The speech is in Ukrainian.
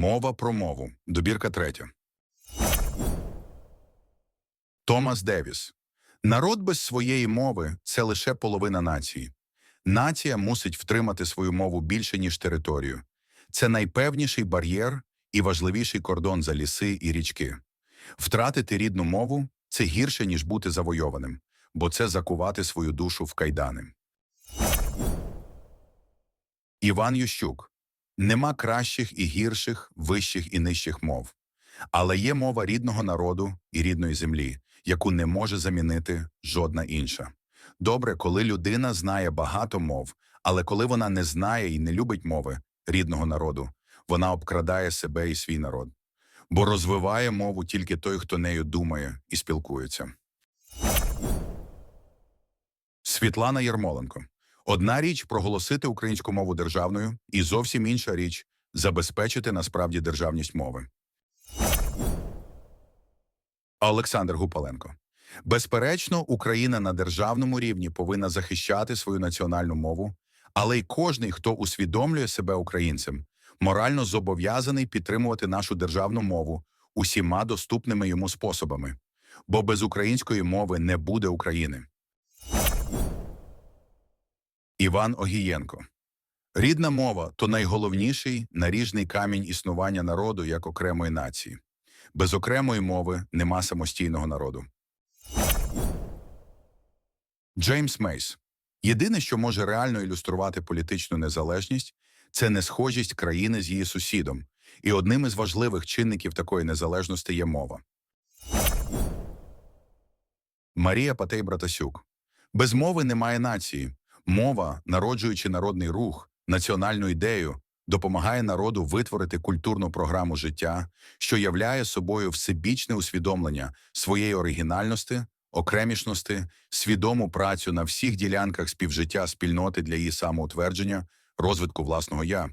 Мова про мову. Добірка третя. Томас Девіс. Народ без своєї мови це лише половина нації. Нація мусить втримати свою мову більше, ніж територію. Це найпевніший бар'єр і важливіший кордон за ліси і річки. Втратити рідну мову це гірше, ніж бути завойованим, бо це закувати свою душу в кайдани. Іван Ющук. Нема кращих і гірших, вищих і нижчих мов. Але є мова рідного народу і рідної землі, яку не може замінити жодна інша. Добре, коли людина знає багато мов, але коли вона не знає і не любить мови рідного народу, вона обкрадає себе і свій народ. Бо розвиває мову тільки той, хто нею думає і спілкується. Світлана Єрмоленко. Одна річ проголосити українську мову державною, і зовсім інша річ забезпечити насправді державність мови. Олександр Гупаленко. Безперечно, Україна на державному рівні повинна захищати свою національну мову, але й кожний, хто усвідомлює себе українцем, морально зобов'язаний підтримувати нашу державну мову усіма доступними йому способами, бо без української мови не буде України. Іван Огієнко. Рідна мова то найголовніший наріжний камінь існування народу як окремої нації. Без окремої мови нема самостійного народу. Джеймс Мейс. Єдине, що може реально ілюструвати політичну незалежність, це несхожість країни з її сусідом, і одним із важливих чинників такої незалежності є мова. Марія Патей Братасюк. Без мови немає нації. Мова, народжуючи народний рух, національну ідею, допомагає народу витворити культурну програму життя, що являє собою всебічне усвідомлення своєї оригінальності, окремішності, свідому працю на всіх ділянках співжиття спільноти для її самоутвердження, розвитку власного я.